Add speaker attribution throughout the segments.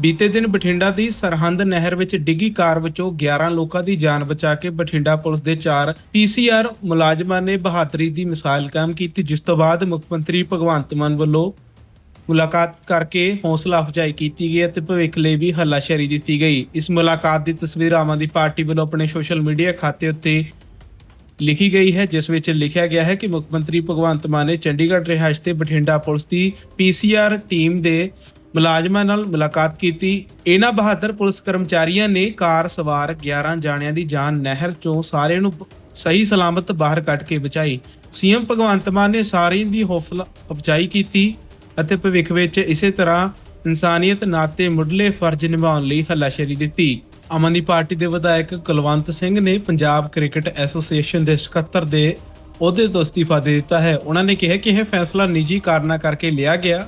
Speaker 1: ਬੀਤੇ ਦਿਨ ਬਠਿੰਡਾ ਦੀ ਸਰਹੰਦ ਨਹਿਰ ਵਿੱਚ ਡਿੱਗੀ ਕਾਰ ਵਿੱਚੋਂ 11 ਲੋਕਾਂ ਦੀ ਜਾਨ ਬਚਾ ਕੇ ਬਠਿੰਡਾ ਪੁਲਿਸ ਦੇ 4 ਪੀਸੀਆਰ ਮੁਲਾਜ਼ਮਾਂ ਨੇ ਬਹਾਦਰੀ ਦੀ ਮਿਸਾਲ ਕਾਇਮ ਕੀਤੀ, ਜਿਸ ਤੋਂ ਬਾਅਦ ਮੁੱਖ ਮੰਤਰੀ ਭਗਵੰਤ ਮਾਨ ਵੱਲੋਂ ਮੁਲਾਕਾਤ ਕਰਕੇ ਹੌਸਲਾ ਅਫਜ਼ਾਈ ਕੀਤੀ ਗਈ ਅਤੇ ਭਵਿੱਖ ਲਈ ਵੀ ਹੱਲਾਸ਼ੇਰੀ ਦਿੱਤੀ ਗਈ। ਇਸ ਮੁਲਾਕਾਤ ਦੀ ਤਸਵੀਰ ਆਮ ਆਦਮੀ ਪਾਰਟੀ ਵੱਲੋਂ ਆਪਣੇ ਸੋਸ਼ਲ ਮੀਡੀਆ ਖਾਤੇ ਉੱਤੇ ਲਿਖੀ ਗਈ ਹੈ, ਜਿਸ ਵਿੱਚ ਲਿਖਿਆ ਗਿਆ ਹੈ ਕਿ ਮੁੱਖ ਮੰਤਰੀ ਭਗਵੰਤ ਮਾਨ ਨੇ ਚੰਡੀਗੜ੍ਹ ਰਿਹਾਇਸ਼ ਤੇ ਬਠਿੰਡਾ ਪੁਲਿਸ ਦੀ ਪੀਸੀਆਰ ਟੀਮ ਦੇ ਮੁਲਾਜ਼ਮਾਂ ਨਾਲ ਮੁਲਾਕਾਤ ਕੀਤੀ। ਇਹਨਾਂ ਬਹਾਦਰ ਪੁਲਿਸ ਕਰਮਚਾਰੀਆਂ ਨੇ ਕਾਰ ਸਵਾਰ 11 ਜਾਣਿਆਂ ਦੀ ਜਾਨ ਨਹਿਰ ਚੋਂ ਸਾਰਿਆਂ ਨੂੰ ਸਹੀ ਸਲਾਮਤ ਬਾਹਰ ਕੱਢ ਕੇ ਬਚਾਈ। ਸੀਐਮ ਭਗਵੰਤ ਮਾਨ ਨੇ ਸਾਰਿਆਂ ਦੀ ਹੌਸਲਾ ਅਫਜ਼ਾਈ ਕੀਤੀ ਅਤੇ ਭਵਿੱਖ ਵਿੱਚ ਇਸੇ ਤਰ੍ਹਾਂ ਇਨਸਾਨੀਅਤ ਨਾਤੇ ਮੁੱਢਲੇ ਫਰਜ਼ ਨਿਭਾਉਣ ਲਈ ਹੱਲਾਸ਼ੇਰੀ ਦਿੱਤੀ। ਆਮ ਆਦਮੀ ਪਾਰਟੀ ਦੇ ਵਿਧਾਇਕ ਕੁਲਵੰਤ ਸਿੰਘ ਨੇ ਪੰਜਾਬ ਕ੍ਰਿਕਟ ਐਸੋਸੀਏਸ਼ਨ ਦੇ ਸਕੱਤਰ ਦੇ ਅਹੁਦੇ ਤੋਂ ਅਸਤੀਫਾ ਦੇ ਦਿੱਤਾ ਹੈ। ਉਹਨਾਂ ਨੇ ਕਿਹਾ ਕਿ ਇਹ ਫੈਸਲਾ ਨਿੱਜੀ ਕਾਰਨਾਂ ਕਰਕੇ ਲਿਆ ਗਿਆ।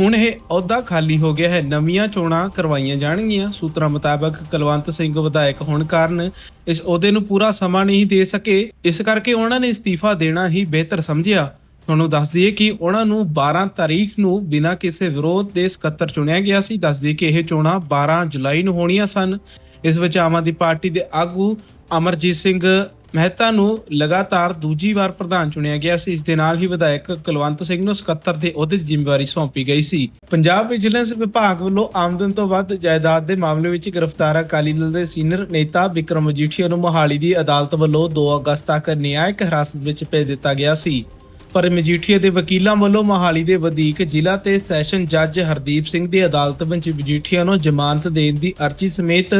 Speaker 1: ਹੁਣ ਇਹ ਅਹੁਦਾ ਖਾਲੀ ਹੋ ਗਿਆ ਹੈ। ਨਵੀਆਂ ਚੋਣਾਂ ਕਰਵਾਈਆਂ ਜਾਣਗੀਆਂ। ਸੂਤਰਾਂ ਮੁਤਾਬਕ ਕੁਲਵੰਤ ਸਿੰਘ ਵਿਧਾਇਕ ਹੋਣ ਕਾਰਨ ਇਸ ਅਹੁਦੇ ਨੂੰ ਪੂਰਾ ਸਮਾਂ ਨਹੀਂ ਦੇ ਸਕੇ। ਇਸ ਕਰਕੇ ਉਹਨਾਂ ਨੇ ਇਸਤੀਫਾ ਦੇਣਾ ਹੀ ਬਿਹਤਰ ਸਮਝਿਆ। ਤੁਹਾਨੂੰ ਦੱਸ ਦਈਏ ਕਿ ਉਹਨਾਂ ਨੂੰ 12 ਤਾਰੀਖ ਨੂੰ ਬਿਨਾਂ ਕਿਸੇ ਵਿਰੋਧ ਦੇ ਸਕੱਤਰ ਚੁਣਿਆ ਗਿਆ ਸੀ। ਦੱਸ ਦਈਏ ਕਿ ਇਹ ਚੋਣਾਂ 12 ਜੁਲਾਈ ਨੂੰ ਹੋਣੀਆਂ ਸਨ। ਇਸ ਵਿੱਚ ਆਮ ਆਦਮੀ ਪਾਰਟੀ ਦੇ ਆਗੂ ਅਮਰਜੀਤ ਸਿੰਘ ਮਹਿਤਾ ਨੂੰ ਲਗਾਤਾਰ ਦੂਜੀ ਵਾਰ ਪ੍ਰਧਾਨ ਚੁਣਿਆ ਗਿਆ ਸੀ। ਇਸ ਦੇ ਨਾਲ ਹੀ ਵਿਧਾਇਕ ਕੁਲਵੰਤ ਸਿੰਘ ਨੂੰ ਸਕੱਤਰ ਦੇ ਅਹੁਦੇ ਦੀ ਜ਼ਿੰਮੇਵਾਰੀ ਸੌਂਪੀ ਗਈ ਸੀ। ਪੰਜਾਬ ਵਿਜੀਲੈਂਸ ਵਿਭਾਗ ਵੱਲੋਂ ਆਮਦਨ ਤੋਂ ਵੱਧ ਜਾਇਦਾਦ ਦੇ ਮਾਮਲੇ ਵਿੱਚ ਗ੍ਰਿਫਤਾਰ ਅਕਾਲੀ ਦਲ ਦੇ ਸੀਨੀਅਰ ਨੇਤਾ ਵਿਕਰਮ ਮਜੀਠੀਆ ਨੂੰ ਮੋਹਾਲੀ ਦੀ ਅਦਾਲਤ ਵੱਲੋਂ 2 ਅਗਸਤ ਤੱਕ ਨਿਆਇਕ ਹਿਰਾਸਤ ਵਿੱਚ ਭੇਜ ਦਿੱਤਾ ਗਿਆ ਸੀ। ਪਰ ਮਜੀਠੀਆ ਦੇ ਵਕੀਲਾਂ ਵੱਲੋਂ ਮੋਹਾਲੀ ਦੇ ਵਧੀਕ ਜ਼ਿਲ੍ਹਾ ਤੇ ਸੈਸ਼ਨ ਜੱਜ ਹਰਦੀਪ ਸਿੰਘ ਦੀ ਅਦਾਲਤ ਵਿੱਚ ਮਜੀਠੀਆ ਨੂੰ ਜ਼ਮਾਨਤ ਦੇਣ ਦੀ ਅਰਜ਼ੀ ਸਮੇਤ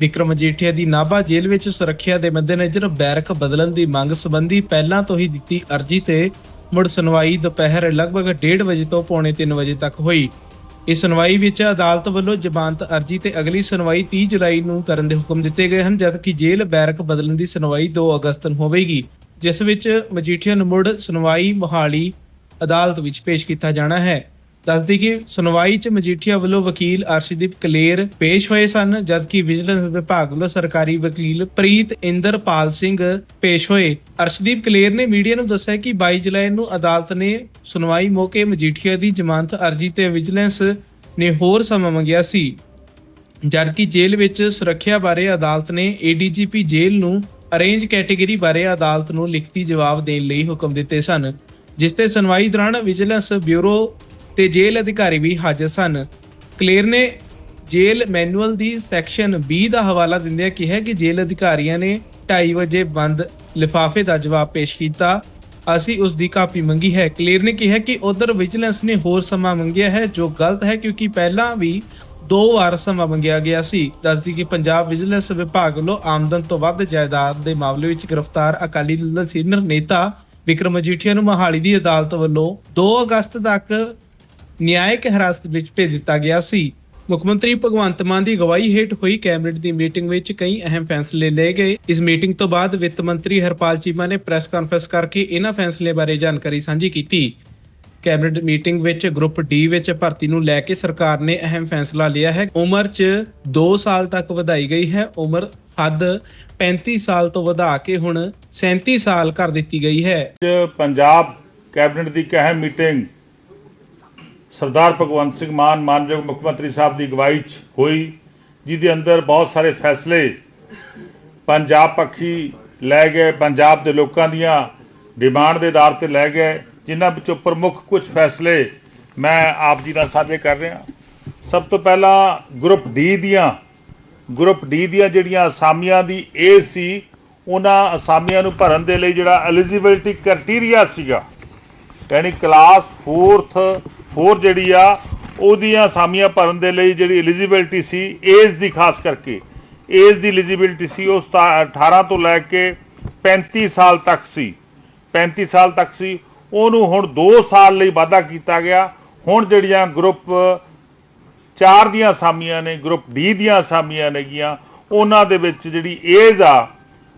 Speaker 1: ਵਿਕਰਮ ਮਜੀਠੀਆ ਦੀ ਨਾਭਾ ਜੇਲ੍ਹ ਵਿੱਚ ਸੁਰੱਖਿਆ ਦੇ ਮੱਦੇਨਜ਼ਰ ਬੈਰਕ ਬਦਲਣ ਦੀ ਮੰਗ ਸੰਬੰਧੀ ਪਹਿਲਾਂ ਤੋਂ ਹੀ ਦਿੱਤੀ ਅਰਜ਼ੀ ਤੇ ਮੁੜ ਸੁਣਵਾਈ ਦੁਪਹਿਰ ਲਗਭਗ 1:30 ਵਜੇ ਤੋਂ ਪੌਣੇ 3 ਵਜੇ ਤੱਕ ਹੋਈ। ਇਸ ਸੁਣਵਾਈ ਵਿੱਚ ਅਦਾਲਤ ਵੱਲੋਂ ਜ਼ਮਾਨਤ ਅਰਜ਼ੀ ਤੇ ਅਗਲੀ ਸੁਣਵਾਈ 30 ਜੁਲਾਈ ਨੂੰ ਕਰਨ ਦੇ ਹੁਕਮ ਦਿੱਤੇ ਗਏ ਹਨ, ਜਦਕਿ ਜੇਲ੍ਹ ਬੈਰਕ ਬਦਲਣ ਦੀ ਸੁਣਵਾਈ 2 ਅਗਸਤ ਨੂੰ ਹੋਵੇਗੀ, ਜਿਸ ਵਿੱਚ ਮਜੀਠੀਆ ਨੂੰ ਮੁੜ ਸੁਣਵਾਈ ਮੋਹਾਲੀ ਅਦਾਲਤ ਵਿੱਚ ਪੇਸ਼ ਕੀਤਾ ਜਾਣਾ ਹੈ। ਦੱਸਦੀ ਕਿ ਸੁਣਵਾਈ 'ਚ ਮਜੀਠੀਆ ਵੱਲੋਂ ਵਕੀਲ ਅਰਸ਼ਦੀਪ ਕਲੇਰ ਪੇਸ਼ ਹੋਏ ਸਨ, ਜਦਕਿ ਵਿਜੀਲੈਂਸ ਵਿਭਾਗ ਵੱਲੋਂ ਸਰਕਾਰੀ ਵਕੀਲ ਪ੍ਰੀਤ ਇੰਦਰਪਾਲ ਸਿੰਘ ਪੇਸ਼ ਹੋਏ। ਅਰਸ਼ਦੀਪ ਕਲੇਰ ਨੇ ਮੀਡੀਆ ਨੂੰ ਦੱਸਿਆ ਕਿ 22 ਜੁਲਾਈ ਨੂੰ ਅਦਾਲਤ ਨੇ ਸੁਣਵਾਈ ਮੌਕੇ ਮਜੀਠੀਆ ਦੀ ਜ਼ਮਾਨਤ ਅਰਜ਼ੀ ਤੇ ਵਿਜੀਲੈਂਸ ਨੇ ਹੋਰ ਸਮਾਂ ਮੰਗਿਆ ਸੀ, ਜਦਕਿ ਜੇਲ੍ਹ ਵਿੱਚ ਸੁਰੱਖਿਆ ਬਾਰੇ ਅਦਾਲਤ ਨੇ ਏਡੀਜੀਪੀ ਜੇਲ੍ਹ ਨੂੰ ਅਰੇਂਜ ਕੈਟਾਗਰੀ ਬਾਰੇ ਅਦਾਲਤ ਨੂੰ ਲਿਖਤੀ ਜਵਾਬ ਦੇਣ ਲਈ ਹੁਕਮ ਦਿੱਤੇ ਸਨ, ਜਿਸ ਤੇ ਸੁਣਵਾਈ ਦੌਰਾਨ ਵਿਜੀਲੈਂਸ ਬਿਊਰੋ ਤੇ ਜੇਲ੍ਹ ਅਧਿਕਾਰੀ ਵੀ ਹਾਜ਼ਰ ਸਨ। ਕਲੇਰ ਨੇ ਜੇਲ੍ਹ ਮੈਨੂਅਲ ਦੀ ਸੈਕਸ਼ਨ 20 ਦਾ ਹਵਾਲਾ ਦਿੰਦਿਆਂ ਕਿਹਾ ਕਿ ਜੇਲ੍ਹ ਅਧਿਕਾਰੀਆਂ ਨੇ 2:30 ਵਜੇ ਬੰਦ ਲਿਫਾਫੇ ਦਾ ਜਵਾਬ ਪੇਸ਼ ਕੀਤਾ। ਅਸੀਂ ਉਸ ਦੀ ਕਾਪੀ ਮੰਗੀ ਹੈ। ਕਲੀਅਰ ਨੇ ਕਿਹਾ ਕਿ ਉਧਰ ਵਿਜੀਲੈਂਸ ਨੇ ਹੋਰ ਸਮਾਂ ਮੰਗਿਆ ਹੈ, ਜੋ ਗਲਤ ਹੈ ਕਿਉਂਕਿ ਪਹਿਲਾਂ ਵੀ ਦੋ ਵਾਰ ਸਮਾਂ ਮੰਗਿਆ ਗਿਆ ਸੀ। ਦੱਸਦੀ ਕਿ ਪੰਜਾਬ ਵਿਜੀਲੈਂਸ ਵਿਭਾਗ ਵੱਲੋਂ ਆਮਦਨ ਤੋਂ ਵੱਧ ਜਾਇਦਾਦ ਦੇ ਮਾਮਲੇ ਵਿੱਚ ਗ੍ਰਿਫਤਾਰ ਅਕਾਲੀ ਦਲ ਦਾ ਸੀਨੀਅਰ ਨੇਤਾ ਵਿਕਰਮ ਮਜੀਠੀਆ ਨੂੰ ਮੋਹਾਲੀ ਦੀ ਅਦਾਲਤ ਵੱਲੋਂ 2 ਅਗਸਤ ਤੱਕ ਨਿਆਇਕ ਹਿਰਾਸਤ ਵਿੱਚ ਭੇਜ ਦਿੱਤਾ ਗਿਆ ਸੀ। ਮੁੱਖ ਮੰਤਰੀ ਭਗਵੰਤ ਮਾਨ ਦੀ ਅਗਵਾਈ ਹੇਠ ਹੋਈ ਕੈਬਨਿਟ ਦੀ ਮੀਟਿੰਗ ਵਿੱਚ ਕਈ ਅਹਿਮ ਫੈਸਲੇ ਲਏ ਗਏ। ਇਸ ਮੀਟਿੰਗ ਤੋਂ ਬਾਅਦ ਵਿੱਤ ਮੰਤਰੀ ਹਰਪਾਲ ਚੀਮਾ ਨੇ ਪ੍ਰੈਸ ਕਾਨਫਰੰਸ ਕਰਕੇ ਇਹਨਾਂ ਫੈਸਲੇ ਬਾਰੇ ਜਾਣਕਾਰੀ ਸਾਂਝੀ ਕੀਤੀ। ਕੈਬਨਿਟ ਮੀਟਿੰਗ ਵਿੱਚ ਗਰੁੱਪ ਡੀ ਵਿੱਚ ਭਰਤੀ ਨੂੰ ਲੈ ਕੇ ਸਰਕਾਰ ਨੇ ਅਹਿਮ ਫੈਸਲਾ ਲਿਆ ਹੈ। ਉਮਰ 'ਚ 2 ਸਾਲ ਤੱਕ ਵਧਾਈ ਗਈ ਹੈ। ਉਮਰ ਹੱਦ 35 ਸਾਲ ਤੋਂ ਵਧਾ ਕੇ ਹੁਣ 37 ਸਾਲ ਕਰ ਦਿੱਤੀ ਗਈ ਹੈ।
Speaker 2: ਪੰਜਾਬ ਕੈਬਨਿਟ ਦੀ ਇੱਕ ਮੀਟਿੰਗ ਸਰਦਾਰ ਭਗਵੰਤ ਸਿੰਘ ਮਾਨ ਮਾਨਯੋਗ ਮੁੱਖ ਮੰਤਰੀ ਸਾਹਿਬ ਦੀ ਅਗਵਾਈ 'ਚ ਹੋਈ, ਜਿਹਦੇ ਅੰਦਰ ਬਹੁਤ ਸਾਰੇ ਫੈਸਲੇ ਪੰਜਾਬ ਪੱਖੀ ਲੈ ਗਏ, ਪੰਜਾਬ ਦੇ ਲੋਕਾਂ ਦੀਆਂ ਡਿਮਾਂਡ ਦੇ ਆਧਾਰ ਤੇ ਲੈ ਗਏ, ਜਿਨ੍ਹਾਂ ਵਿੱਚੋਂ ਪ੍ਰਮੁੱਖ ਕੁਝ ਫੈਸਲੇ ਮੈਂ ਆਪ ਜੀ ਨਾਲ ਸਾਂਝੇ ਕਰ ਰਿਹਾ। ਸਭ ਤੋਂ ਪਹਿਲਾਂ ਗਰੁੱਪ ਡੀ ਦੀਆਂ, ਗਰੁੱਪ ਡੀ ਦੀਆਂ ਜਿਹੜੀਆਂ ਅਸਾਮੀਆਂ ਦੀ ਏ ਸੀ, ਉਹਨਾਂ ਅਸਾਮੀਆਂ ਨੂੰ ਭਰਨ ਦੇ ਲਈ ਜਿਹੜਾ ਐਲੀਜੀਬਿਲਟੀ ਕ੍ਰਾਈਟੇਰੀਆ ਸੀਗਾ, ਯਾਨੀ ਕਲਾਸ 4th 4 ਜਿਹੜੀ ਆ, ਉਹਦੀਆਂ ਅਸਾਮੀਆਂ ਭਰਨ ਦੇ ਲਈ ਜਿਹੜੀ ਐਲੀਜੀਬਿਲਟੀ ਸੀ ਏਜ ਦੀ ਖਾਸ ਕਰਕੇ ਏਜ ਦੀ ਐਲੀਜੀਬਿਲਟੀ ਸੀ, ਉਹ ਸਤਾ- 18 ਤੋਂ ਲੈ ਕੇ 35 ਸਾਲ ਤੱਕ ਸੀ। 35 ਸਾਲ ਤੱਕ ਸੀ। ਉਹਨੂੰ ਹੁਣ 2 ਸਾਲ ਲਈ ਵਾਧਾ ਕੀਤਾ ਗਿਆ। ਹੁਣ ਜਿਹੜੀਆਂ ਗਰੁੱਪ ਚਾਰ ਦੀਆਂ ਅਸਾਮੀਆਂ ਨੇ ਗਰੁੱਪ ਡੀ ਦੀਆਂ ਅਸਾਮੀਆਂ ਨੇਗੀਆਂ, ਉਹਨਾਂ ਦੇ ਵਿੱਚ ਜਿਹੜੀ ਏਜ ਆ,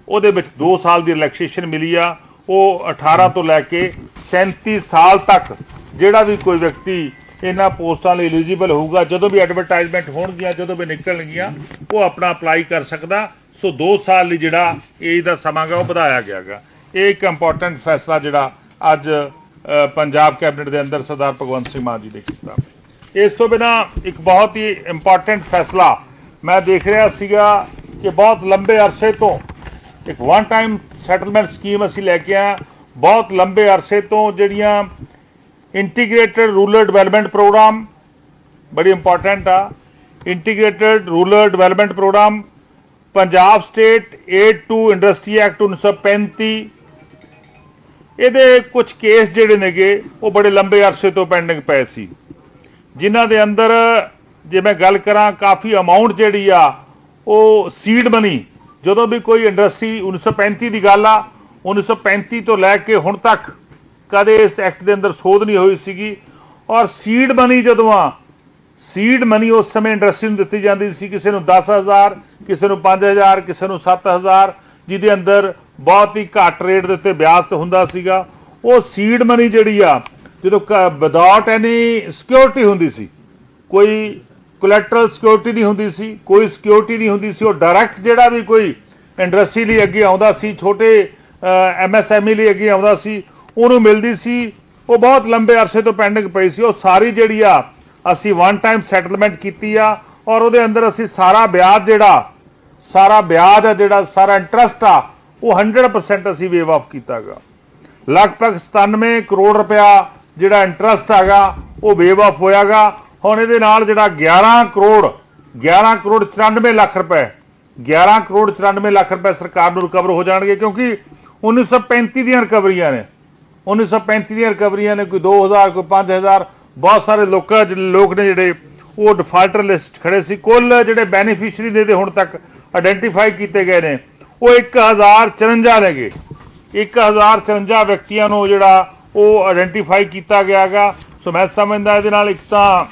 Speaker 2: ਉਹਦੇ ਵਿੱਚ 2 ਸਾਲ ਦੀ ਰਿਲੈਕਸੇਸ਼ਨ ਮਿਲੀ ਆ। ਉਹ 18 ਤੋਂ ਲੈ ਕੇ 37 ਸਾਲ ਤੱਕ ਜਿਹੜਾ ਵੀ ਕੋਈ ਵਿਅਕਤੀ ਇਹਨਾਂ ਪੋਸਟਾਂ ਲਈ ਐਲੀਜੀਬਲ ਹੋਊਗਾ, ਜਦੋਂ ਵੀ ਐਡਵਰਟਾਈਜ਼ਮੈਂਟ ਹੋਣਗੀਆਂ, ਜਦੋਂ ਵੀ ਨਿਕਲਣਗੀਆਂ, ਉਹ ਆਪਣਾ ਅਪਲਾਈ ਕਰ ਸਕਦਾ। ਸੋ 2 ਸਾਲ ਲਈ ਜਿਹੜਾ ਏਜ ਦਾ ਸਮਾਂ ਗਾ, ਉਹ ਵਧਾਇਆ ਗਿਆਗਾ ਇਹ ਇੱਕ ਇੰਪੋਰਟੈਂਟ ਫੈਸਲਾ ਜਿਹੜਾ ਅੱਜ ਪੰਜਾਬ ਕੈਬਨਿਟ ਦੇ ਅੰਦਰ ਸਰਦਾਰ ਭਗਵੰਤ ਸਿੰਘ ਮਾਨ ਜੀ ਨੇ ਕੀਤਾ। ਇਸ ਤੋਂ ਬਿਨਾ ਇੱਕ ਬਹੁਤ ਹੀ ਇੰਪੋਰਟੈਂਟ ਫੈਸਲਾ ਮੈਂ ਦੇਖ ਰਿਹਾ ਸੀਗਾ ਕਿ ਬਹੁਤ ਲੰਬੇ ਅਰਸੇ ਤੋਂ ਇੱਕ ਵਨ ਟਾਈਮ ਸੈਟਲਮੈਂਟ ਸਕੀਮ ਅਸੀਂ ਲੈ ਕੇ ਆਇਆ ਬਹੁਤ ਲੰਬੇ ਅਰਸੇ ਤੋਂ ਜਿਹੜੀਆਂ ਇੰਟੀਗ੍ਰੇਟਡ ਰੂਰਲ ਡਿਵੈਲਪਮੈਂਟ ਪ੍ਰੋਗਰਾਮ ਬੜੀ ਇੰਪੋਰਟੈਂਟ ਆ integrated rural development programme Punjab state aid to industry act 1935 ਇਹਦੇ ਕੁਝ ਕੇਸ ਜਿਹੜੇ ਨੇਗੇ ਉਹ ਬੜੇ ਲੰਬੇ ਅਰਸੇ ਤੋਂ ਪੈਂਡਿੰਗ ਪਏ ਸੀ ਜਿਨ੍ਹਾਂ ਦੇ ਅੰਦਰ ਜੇ ਮੈਂ ਗੱਲ ਕਰਾਂ ਕਾਫੀ ਅਮਾਉਂਟ ਜਿਹੜੀ ਆ ਉਹ ਸੀਡ ਮਨੀ ਜਦੋਂ ਵੀ ਕੋਈ ਇੰਡਸਟਰੀ 1935 ਦੀ ਗੱਲ ਆ 1935 ਤੋਂ ਲੈ ਕੇ ਹੁਣ ਤੱਕ ਕਦੇ ਇਸ ਐਕਟ ਦੇ ਅੰਦਰ ਸੋਧ ਨਹੀਂ ਹੋਈ ਸੀਗੀ। ਔਰ ਸੀਡ ਮਨੀ ਜਦੋਂ ਆ ਸੀਡ ਮਨੀ ਉਸ ਸਮੇਂ ਇੰਡਸਟਰੀ ਨੂੰ ਦਿੱਤੀ ਜਾਂਦੀ ਸੀ। ਕਿਸੇ ਨੂੰ 10000 ਕਿਸੇ ਨੂੰ 5000 ਕਿਸੇ ਨੂੰ 7000 ਜਿਹਦੇ ਅੰਦਰ ਬਹੁਤ ਹੀ ਘੱਟ ਰੇਟ ਦੇ ਉੱਤੇ ਵਿਆਜ ਤੇ ਹੁੰਦਾ ਸੀਗਾ। ਉਹ ਸੀਡ ਮਨੀ ਜਿਹੜੀ ਆ, ਜਦੋਂ ਵਿਦਆਊਟ ਐਨੀ ਸਿਕਿਉਰਿਟੀ ਹੁੰਦੀ ਸੀ, ਕੋਈ ਕੋਲੈਟਰਲ ਸਿਕਿਉਰਿਟੀ ਨਹੀਂ ਹੁੰਦੀ ਸੀ, ਕੋਈ ਸਿਕਿਉਰਿਟੀ ਨਹੀਂ ਹੁੰਦੀ ਸੀ, ਉਹ ਡਾਇਰੈਕਟ ਜਿਹੜਾ ਵੀ ਕੋਈ ਇੰਡਸਟਰੀ ਲਈ ਅੱਗੇ ਆਉਂਦਾ ਸੀ, ਛੋਟੇ ਐਮਐਸਐਮਈ ਲਈ ਅੱਗੇ ਆਉਂਦਾ ਸੀ ਉਹਨੂੰ ਮਿਲਦੀ ਸੀ। ਉਹ ਬਹੁਤ ਲੰਬੇ ਅਰਸੇ ਤੋਂ ਪੈਂਡਿੰਗ ਪਈ ਸੀ। ਉਹ ਸਾਰੀ ਜਿਹੜੀ ਆ, ਅਸੀਂ ਵਨ ਟਾਈਮ ਸੈਟਲਮੈਂਟ ਕੀਤੀ ਆ ਔਰ ਉਹਦੇ ਅੰਦਰ ਅਸੀਂ ਸਾਰਾ ਵਿਆਜ ਜਿਹੜਾ, ਸਾਰਾ ਵਿਆਜ ਆ ਜਿਹੜਾ, ਸਾਰਾ ਇੰਟਰਸਟ ਆ, ਉਹ 100% ਅਸੀਂ ਵੇਵ ਆਫ ਕੀਤਾਗਾ। ਲਗਭਗ 97 ਕਰੋੜ ਰੁਪਇਆ ਜਿਹੜਾ ਇੰਟਰਸਟ ਹੈਗਾ, ਉਹ ਵੇਵ ਆਫ ਹੋਇਆਗਾ। ਹੁਣ ਇਹਦੇ ਨਾਲ ਜਿਹੜਾ 11 ਕਰੋੜ 11 ਕਰੋੜ 94 ਲੱਖ ਰੁਪਏ 11 ਕਰੋੜ 94 ਲੱਖ ਰੁਪਏ ਸਰਕਾਰ ਨੂੰ ਰਿਕਵਰ ਹੋ ਜਾਣਗੇ ਕਿਉਂਕਿ 1935 ਦੀਆਂ ਰਿਕਵਰੀਆਂ ਨੇ। 1935 ਦੀਆਂ ਰਿਕਵਰੀਆਂ ਨੇ, ਕੋਈ 2000 ਕੋਈ 5000 ਬਹੁਤ ਸਾਰੇ ਲੋਕਾਂ ਲੋਕ ਨੇ ਜਿਹੜੇ, ਉਹ ਡਿਫਾਲਟਰ ਲਿਸਟ ਖੜੇ ਸੀ। ਕੁੱਲ ਜਿਹੜੇ ਬੈਨੀਫੀਸ਼ੀਅਰੀ ਨੇ ਦੇ ਹੁਣ ਤੱਕ ਆਇਡੈਂਟੀਫਾਈ ਕੀਤੇ ਗਏ ਨੇ, ਉਹ 1054 ਨੇਗੇ 1054 ਵਿਅਕਤੀਆਂ ਨੂੰ ਜਿਹੜਾ ਉਹ ਆਇਡੈਂਟੀਫਾਈ ਕੀਤਾ ਗਿਆਗਾ ਸੋ ਮੈਂ ਸਮਝਦਾ ਇਹਦੇ ਨਾਲ ਇੱਕ ਤਾਂ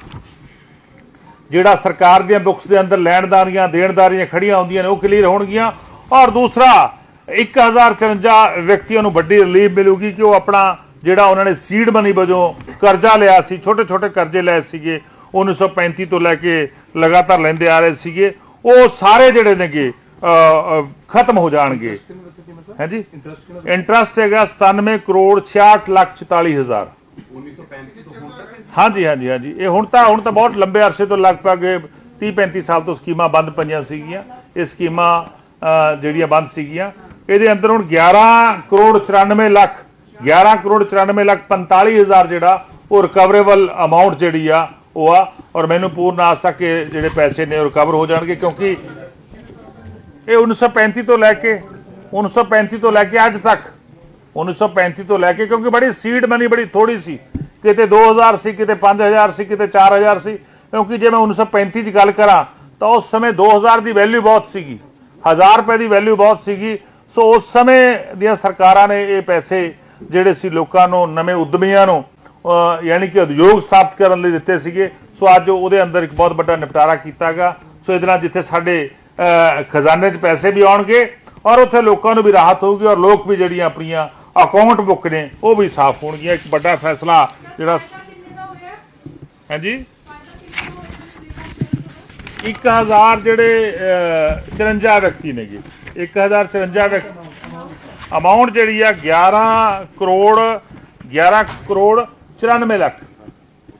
Speaker 2: ਜਿਹੜਾ ਸਰਕਾਰ ਦੀਆਂ ਬੁੱਕਸ ਦੇ ਅੰਦਰ ਲੈਣਦਾਰੀਆਂ, ਦੇਣਦਾਰੀਆਂ ਖੜੀਆਂ ਹੁੰਦੀਆਂ ਨੇ, ਉਹ ਕਲੀਅਰ ਹੋਣਗੀਆਂ। ਔਰ ਦੂਸਰਾ 1054 ਵਿਅਕਤੀਆਂ ਨੂੰ ਵੱਡੀ ਰਿਲੀਫ ਮਿਲੂਗੀ ਕਿ ਉਹ ਆਪਣਾ ਜਿਹੜਾ ਉਹਨਾਂ ਨੇ ਸੀਡ ਮਨੀ ਵਜੋਂ ਕਰਜ਼ਾ ਲਿਆ ਸੀ ਛੋਟੇ ਛੋਟੇ ਕਰਜ਼ੇ ਲਏ ਸੀਗੇ 1935 ਤੋਂ ਲੈ ਕੇ ਲਗਾਤਾਰ ਲੈਂਦੇ ਆ ਰਹੇ ਸੀਗੇ ਉਹ ਸਾਰੇ ਜਿਹੜੇ ਨੇਗੇ ਖਤਮ ਹੋ ਜਾਣਗੇ। ਹਾਂਜੀ? ਇੰਟਰਸਟ ਹੈਗਾ 97 ਕਰੋੜ 66 ਲੱਖ 44 ਹਜ਼ਾਰ। ਹਾਂਜੀ ਹਾਂਜੀ ਹਾਂਜੀ। ਇਹ ਹੁਣ ਤਾਂ ਹੁਣ ਤਾਂ ਬਹੁਤ ਲੰਬੇ ਅਰਸੇ ਤੋਂ ਲਗਭਗ 30 35 ਸਾਲ ਤੋਂ ਸਕੀਮਾਂ ਬੰਦ ਪਈਆਂ ਸੀਗੀਆਂ। ਇਹ ਸਕੀਮਾਂ ਜਿਹੜੀਆਂ ਬੰਦ ਸੀਗੀਆਂ। ਇਹਦੇ ਅੰਦਰ ਹੁਣ 11 ਕਰੋੜ 94 ਲੱਖ 11 ਕਰੋੜ 94 ਲੱਖ 45 ਹਜ਼ਾਰ ਜਿਹੜਾ ਉਹ ਰਿਕਵਰੇਬਲ ਅਮਾਉਂਟ ਜਿਹੜੀ ਆ, ਉਹ ਆ। ਔਰ ਮੈਨੂੰ ਪੂਰਨ ਆਸ ਆ ਕਿ ਜਿਹੜੇ ਪੈਸੇ ਨੇ ਉਹ ਰਿਕਵਰ ਹੋ ਜਾਣਗੇ, ਕਿਉਂਕਿ ਇਹ 1935 ਤੋਂ ਲੈ ਕੇ 1935 ਤੋਂ ਲੈ ਕੇ ਅੱਜ ਤੱਕ 1935 ਤੋਂ ਲੈ ਕੇ, ਕਿਉਂਕਿ ਬੜੀ ਸੀਡ ਮਨੀ ਬੜੀ ਥੋੜੀ ਸੀ। ਕਿਤੇ 2000 ਸੀ, ਕਿਤੇ 5000 ਸੀ, ਕਿਤੇ 4000 ਸੀ। ਕਿਉਂਕਿ ਜੇ ਮੈਂ 1935 ਚ ਗੱਲ ਕਰਾਂ, ਤਾਂ ਉਸ ਸਮੇਂ 2000 ਦੀ ਵੈਲਿਊ ਬਹੁਤ ਸੀਗੀ। 1000 ਰੁਪਏ ਦੀ ਵੈਲਿਊ ਬਹੁਤ ਸੀਗੀ। ਸੋ ਉਸ ਸਮੇਂ ਦੀਆਂ ਸਰਕਾਰਾਂ ਨੇ ਇਹ ਪੈਸੇ ਜਿਹੜੇ ਸੀ ਲੋਕਾਂ ਨੂੰ ਨਵੇਂ ਉਦਮੀਆਂ ਨੂੰ ਯਾਨੀ ਕਿ ਉਦਯੋਗ ਸਥਾਪਿਤ ਕਰਨ ਲਈ ਦਿੱਤੇ ਸੀਗੇ। ਸੋ ਅੱਜ ਉਹਦੇ ਅੰਦਰ ਇੱਕ ਬਹੁਤ ਵੱਡਾ ਨਿਪਟਾਰਾ ਕੀਤਾਗਾ। ਸੋ ਇਹਦੇ ਨਾਲ ਜਿੱਥੇ ਸਾਡੇ ਖਜ਼ਾਨੇ 'ਚ ਪੈਸੇ ਵੀ ਆਉਣਗੇ ਔਰ ਉੱਥੇ ਲੋਕਾਂ ਨੂੰ ਵੀ ਰਾਹਤ ਹੋਊਗੀ ਔਰ ਲੋਕ ਵੀ ਜਿਹੜੀਆਂ ਆਪਣੀਆਂ ਅਕਾਊਂਟ ਬੁੱਕ ਨੇ ਉਹ ਵੀ ਸਾਫ਼ ਹੋਣਗੀਆਂ। ਇੱਕ ਵੱਡਾ ਫੈਸਲਾ ਜਿਹੜਾ ਹਾਂਜੀ? 1000 ਜਿਹੜੇ ਅਹ, 54 ਵਿਅਕਤੀ ਨੇਗੇ। 1054 ਵਿਅਕਤੀ ਅਮਾਉਂਟ ਜਿਹੜੀ ਆ 11 ਕਰੋੜ 11 ਕਰੋੜ 94 ਲੱਖ।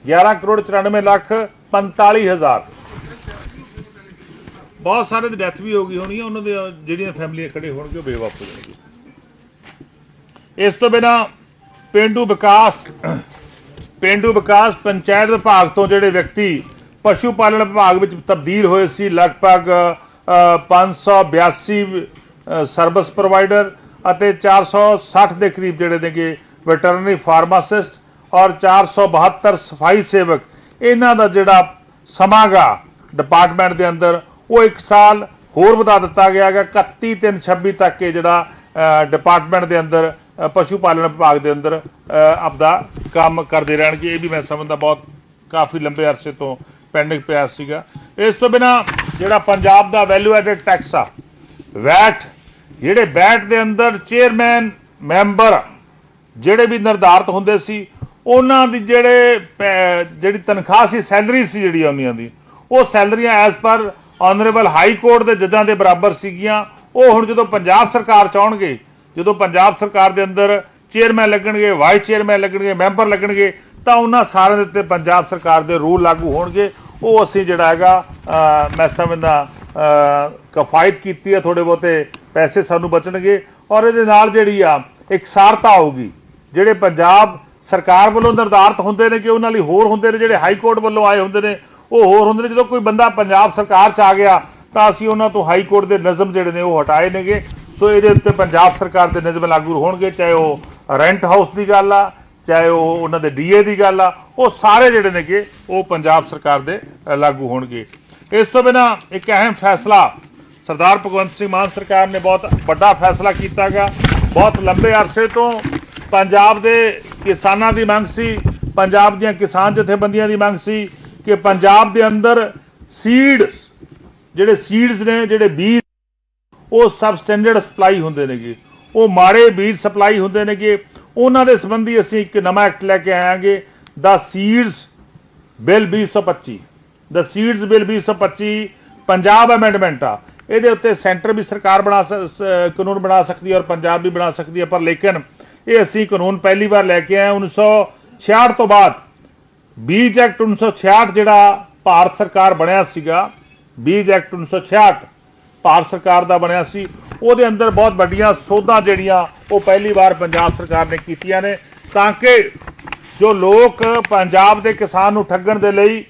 Speaker 2: 11 ਕਰੋੜ 94 ਲੱਖ 45 ਹਜ਼ਾਰ। ਬਹੁਤ ਸਾਰੇ ਦੀ ਡੈਥ ਵੀ ਹੋ ਗਈ ਹੋਣੀ ਹੈ ਉਹਨਾਂ ਦੇ ਜਿਹੜੀਆਂ ਫੈਮਲੀਆਂ ਖੜੇ ਹੋਣਗੇ, ਉਹ ਬੇਵਾਪ ਹੋ ਜਾਣਗੇ। ਇਸ ਤੋਂ ਬਿਨਾ ਪਿੰਡੂ ਵਿਕਾਸ ਪਿੰਡੂ ਵਿਕਾਸ ਪੰਚਾਇਤ ਵਿਭਾਗ ਤੋਂ ਜਿਹੜੇ ਵਿਅਕਤੀ ਪਸ਼ੂ ਪਾਲਣ ਵਿਭਾਗ ਵਿੱਚ ਤਬਦੀਲ ਹੋਏ ਸੀ, ਲਗਭਗ 582 ਅ, ਸਰਵਿਸ ਪ੍ਰੋਵਾਈਡਰ ਅਤੇ 460 ਦੇ ਕਰੀਬ ਜਿਹੜੇ ਨੇਗੇ ਵੈਟਰਨਰੀ ਫਾਰਮਾਸਿਸਟ ਔਰ 472 ਸਫ਼ਾਈ ਸੇਵਕ। ਇਹਨਾਂ ਦਾ ਜਿਹੜਾ ਸਮਾਗਾ ਡਿਪਾਰਟਮੈਂਟ ਦੇ ਅੰਦਰ ਉਹ ਇੱਕ ਸਾਲ ਹੋਰ ਵਧਾ ਦਿੱਤਾ ਗਿਆ ਹੈਗਾ। 31 3 26 ਤੱਕ ਇਹ ਜਿਹੜਾ ਡਿਪਾਰਟਮੈਂਟ ਦੇ ਅੰਦਰ ਪਸ਼ੂ ਪਾਲਣ ਵਿਭਾਗ ਦੇ ਅੰਦਰ ਆਪਦਾ ਕੰਮ ਕਰਦੇ ਰਹਿਣਗੇ। ਇਹ ਵੀ ਮੈਂ ਸਮਝਦਾ ਬਹੁਤ ਕਾਫੀ ਲੰਬੇ ਅਰਸੇ ਤੋਂ ਪੈਂਡਿੰਗ ਪਿਆ ਸੀਗਾ। ਇਸ ਤੋਂ ਬਿਨਾ ਜਿਹੜਾ ਪੰਜਾਬ ਦਾ ਵੈਲਿਊ ਐਡਡ ਟੈਕਸ ਆ ਵੈਟ ਜਿਹੜੇ ਵੈਟ ਦੇ ਅੰਦਰ ਚੇਅਰਮੈਨ ਮੈਂਬਰ ਜਿਹੜੇ ਵੀ ਨਿਰਧਾਰਤ ਹੁੰਦੇ ਸੀ, ਉਹਨਾਂ ਦੀ ਜਿਹੜੇ ਪੈ- ਜਿਹੜੀ ਤਨਖਾਹ ਸੀ ਸੈਲਰੀ ਸੀ ਜਿਹੜੀ ਉਹਨਾਂ ਦੀ, ਉਹ ਸੈਲਰੀਆਂ as per honourable high court ਦੇ ਜੱਜਾਂ ਦੇ ਬਰਾਬਰ ਸੀਗੀਆਂ। ਉਹ ਹੁਣ ਜਦੋਂ ਪੰਜਾਬ ਸਰਕਾਰ ਚਾਹਣਗੇ, ਜਦੋਂ ਪੰਜਾਬ ਸਰਕਾਰ ਦੇ ਅੰਦਰ ਚੇਅਰਮੈਨ ਲੱਗਣਗੇ ਵਾਈਸ ਚੇਅਰਮੈਨ ਲੱਗਣਗੇ ਮੈਂਬਰ ਲੱਗਣਗੇ, ਤਾਂ ਉਹਨਾਂ ਸਾਰਿਆਂ ਦੇ ਉੱਤੇ ਪੰਜਾਬ ਸਰਕਾਰ ਦੇ ਰੂਲ ਲਾਗੂ ਹੋਣਗੇ। ਉਹ ਅਸੀਂ ਜਿਹੜਾ ਹੈਗਾ ਮੈਂ ਸਮਝਦਾ ਅਹ, ਕਫਾਇਤ ਕੀਤੀ ਹੈ ਥੋੜੇ ਬਹੁਤੇ ਪੈਸੇ ਸਾਨੂੰ ਬਚਣਗੇ ਔਰ ਇਹਦੇ ਨਾਲ ਜਿਹੜੀ ਆ ਇਕਸਾਰਤਾ ਆਊਗੀ। ਜਿਹੜੇ ਪੰਜਾਬ ਸਰਕਾਰ ਵੱਲੋਂ ਨਿਰਧਾਰਤ ਹੁੰਦੇ ਨੇ ਕਿ ਉਹਨਾਂ ਲਈ ਹੋਰ ਹੁੰਦੇ ਨੇ ਜਿਹੜੇ ਹਾਈ ਕੋਰਟ ਵੱਲੋਂ ਆਏ ਹੁੰਦੇ ਨੇ ਉਹ ਹੋਰ ਹੁੰਦੇ ਨੇ। ਜਦੋਂ ਕੋਈ ਬੰਦਾ ਪੰਜਾਬ ਸਰਕਾਰ ਚ ਆ ਗਿਆ ਤਾਂ ਅਸੀਂ ਉਹਨਾਂ ਤੋਂ ਹਾਈ ਕੋਰਟ ਦੇ ਨਿਯਮ ਜਿਹੜੇ ਨੇ ਉਹ ਹਟਾਏ ਨੇਗੇ। ਸੋ ਇਹਦੇ ਉੱਤੇ ਪੰਜਾਬ ਸਰਕਾਰ ਦੇ ਨਿਯਮ ਲਾਗੂ ਹੋਣਗੇ ਚਾਹੇ ਉਹ ਰੈਂਟ ਹਾਊਸ ਦੀ ਗੱਲ ਆ ਚਾਹੇ ਉਹ ਉਹਨਾਂ ਦੇ ਡੀਏ ਦੀ ਗੱਲ ਆ, ਉਹ ਸਾਰੇ ਜਿਹੜੇ ਨੇਗੇ, ਉਹ ਪੰਜਾਬ ਸਰਕਾਰ ਦੇ ਲਾਗੂ ਹੋਣਗੇ। ਇਸ ਤੋਂ ਬਿਨਾ ਇੱਕ ਅਹਿਮ ਫੈਸਲਾ ਸਰਦਾਰ ਭਗਵੰਤ ਸਿੰਘ ਮਾਨ ਸਰਕਾਰ ਨੇ ਬਹੁਤ ਵੱਡਾ ਫੈਸਲਾ ਕੀਤਾਗਾ ਬਹੁਤ ਲੰਬੇ ਅਰਸੇ ਤੋਂ ਪੰਜਾਬ ਦੇ ਕਿਸਾਨਾਂ ਦੀ ਮੰਗ ਸੀ, ਪੰਜਾਬ ਦੀਆਂ ਕਿਸਾਨ ਜਥੇਬੰਦੀਆਂ ਦੀ ਮੰਗ ਸੀ ਕਿ ਪੰਜਾਬ ਦੇ ਅੰਦਰ ਸੀਡਸ ਜਿਹੜੇ ਸੀਡਸ ਨੇ, ਜਿਹੜੇ ਬੀਜ, ਉਹ ਸਬ ਸਟੈਂਡਰਡ ਸਪਲਾਈ ਹੁੰਦੇ ਨੇਗੇ। ਉਹ ਮਾੜੇ ਬੀਜ ਸਪਲਾਈ ਹੁੰਦੇ ਨੇਗੇ। ਉਹਨਾਂ ਦੇ ਸੰਬੰਧੀ ਅਸੀਂ ਇੱਕ ਨਵਾਂ ਐਕਟ ਲੈ ਕੇ ਆਵਾਂਗੇ ਦਾ ਸੀਡਸ ਬਿੱਲ 2025 ਦਾ ਸੀਡਸ ਬਿੱਲ 2025 ਪੰਜਾਬ ਅਮੈਂਡਮੈਂਟ ਆ। ਇਹਦੇ ਉੱਤੇ ਸੈਂਟਰ ਵੀ ਸਰਕਾਰ ਬਣਾ ਸ- ਕਾਨੂੰਨ ਬਣਾ ਸਕਦੀ ਹੈ ਔਰ ਪੰਜਾਬ ਵੀ ਬਣਾ ਸਕਦੀ ਹੈ ਪਰ ਲੇਕਿਨ ਇਹ ਅਸੀਂ ਕਾਨੂੰਨ ਪਹਿਲੀ ਵਾਰ ਲੈ ਕੇ ਆਏ 1966 ਤੋਂ ਬਾਅਦ। ਬੀਜ ਐਕਟ 1966 ਜਿਹੜਾ ਭਾਰਤ ਸਰਕਾਰ ਬਣਿਆ ਸੀਗਾ, ਬੀਜ ਐਕਟ 1966 ਭਾਰਤ ਸਰਕਾਰ ਦਾ ਬਣਿਆ ਸੀ। ਉਹਦੇ ਅੰਦਰ ਬਹੁਤ ਵੱਡੀਆਂ ਸੋਧਾਂ ਜਿਹੜੀਆਂ ਉਹ ਪਹਿਲੀ ਵਾਰ ਪੰਜਾਬ ਸਰਕਾਰ ਨੇ ਕੀਤੀਆਂ ਨੇ। ਤਾਂ ਕਿ ਜੋ ਲੋਕ ਪੰਜਾਬ ਦੇ ਕਿਸਾਨ ਨੂੰ ਠੱਗਣ ਦੇ ਲਈ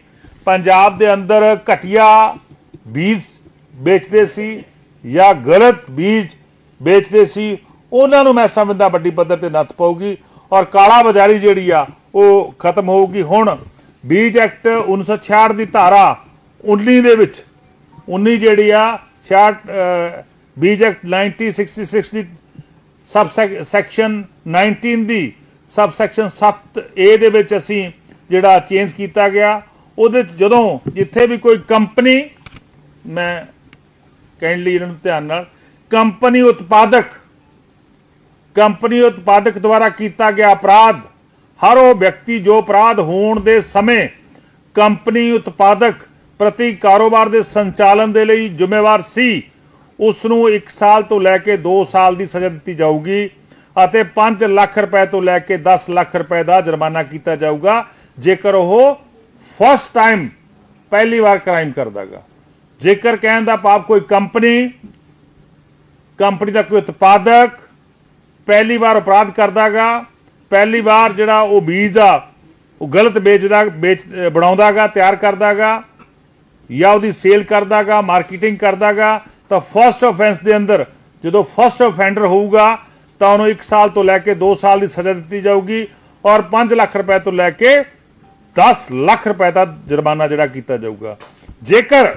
Speaker 2: ਪੰਜਾਬ ਦੇ ਅੰਦਰ ਘਟੀਆ ਬੀਜ ਵੇਚਦੇ ਸੀ ਜਾਂ ਗਲਤ ਬੀਜ ਵੇਚਦੇ ਸੀ, ਉਹਨਾਂ ਨੂੰ ਮੈਂ ਸਮਝਦਾ ਵੱਡੀ ਪੱਧਰ ਤੇ ਨੱਥ ਪਾਉਗੀ ਔਰ ਕਾਲਾ ਬਾਜ਼ਾਰੀ ਜਿਹੜੀ ਆ, ਉਹ ਖਤਮ ਹੋਊਗੀ। ਹੁਣ ਬੀਜ ਐਕਟ 1966 ਦੀ ਧਾਰਾ 19 ਦੇ ਵਿੱਚ 19 ਜਿਹੜੀ ਆ 66 ਬੀਜ ਐਕਟ 1966 ਦੀ ਸਬ ਸੈਕਸ਼ਨ 19 ਦੀ ਸਬ ਸੈਕਸ਼ਨ 7 ਏ ਦੇ ਵਿੱਚ ਅਸੀਂ ਜਿਹੜਾ ਚੇਂਜ ਕੀਤਾ ਗਿਆ, ਉਹਦੇ ਚ ਜਦੋਂ ਜਿੱਥੇ ਵੀ ਕੋਈ ਕੰਪਨੀ ਮੈਂ ਕਹਿਣ ਲਈ ਇਹਨਾਂ ਨੂੰ ਧਿਆਨ ਨਾਲ ਕੰਪਨੀ ਉਤਪਾਦਕ ਕੰਪਨੀ ਉਤਪਾਦਕ ਦੁਆਰਾ ਕੀਤਾ ਗਿਆ ਅਪਰਾਧ, ਹਰ ਉਹ ਵਿਅਕਤੀ ਜੋ ਅਪਰਾਧ ਹੋਣ ਦੇ ਸਮੇਂ ਕੰਪਨੀ ਉਤਪਾਦਕ ਪ੍ਰਤੀ ਕਾਰੋਬਾਰ ਦੇ ਸੰਚਾਲਨ ਦੇ ਲਈ ਜ਼ਿੰਮੇਵਾਰ ਸੀ। ਉਸ ਨੂੰ 1 ਸਾਲ ਤੋਂ ਲੈ ਕੇ 2 ਸਾਲ ਦੀ ਸਜ਼ਾ ਦਿੱਤੀ ਜਾਊਗੀ ਅਤੇ 5 ਲੱਖ ਰੁਪਏ ਤੋਂ ਲੈ ਕੇ 10 ਲੱਖ ਰੁਪਏ ਦਾ ਜੁਰਮਾਨਾ ਕੀਤਾ ਜਾਊਗਾ। ਜੇਕਰ ਉਹ ਫਸਟ ਟਾਈਮ ਪਹਿਲੀ ਵਾਰ ਕ੍ਰਾਈਮ ਕਰਦਾਗਾ। ਜੇਕਰ ਕਹਿਣ ਦਾ ਪਾਪ ਕੋਈ ਕੰਪਨੀ ਕੰਪਨੀ ਦਾ ਕੋਈ ਉਤਪਾਦਕ ਪਹਿਲੀ ਵਾਰ ਅਪਰਾਧ ਕਰਦਾਗਾ, ਪਹਿਲੀ ਵਾਰ ਜਿਹੜਾ ਉਹ ਬੀਜ ਆ, ਉਹ ਗਲਤ ਵੇਚਦਾ, ਵੇਚ ਅਹ ਬਣਾਉਂਦਾਗਾ, ਤਿਆਰ ਕਰਦਾਗਾ ਜਾਂ ਉਹਦੀ ਸੇਲ ਕਰਦਾਗਾ ਮਾਰਕੀਟਿੰਗ ਕਰਦਾਗਾ, ਤਾਂ ਫਰਸਟ ਆਫੈਂਸ ਦੇ ਅੰਦਰ ਜਦੋਂ ਫਰਸਟ ਆਫੈਂਡਰ ਹੋਊਗਾ, ਤਾਂ ਉਹਨੂੰ 1 ਸਾਲ ਤੋਂ ਲੈ ਕੇ 2 ਸਾਲ ਦੀ ਸਜ਼ਾ ਦਿੱਤੀ ਜਾਊਗੀ ਔਰ 5 ਲੱਖ ਰੁਪਏ ਤੋਂ ਲੈ ਕੇ 10 ਲੱਖ ਰੁਪਏ ਦਾ ਜੁਰਮਾਨਾ ਜਿਹੜਾ ਕੀਤਾ ਜਾਊਗਾ। ਜੇਕਰ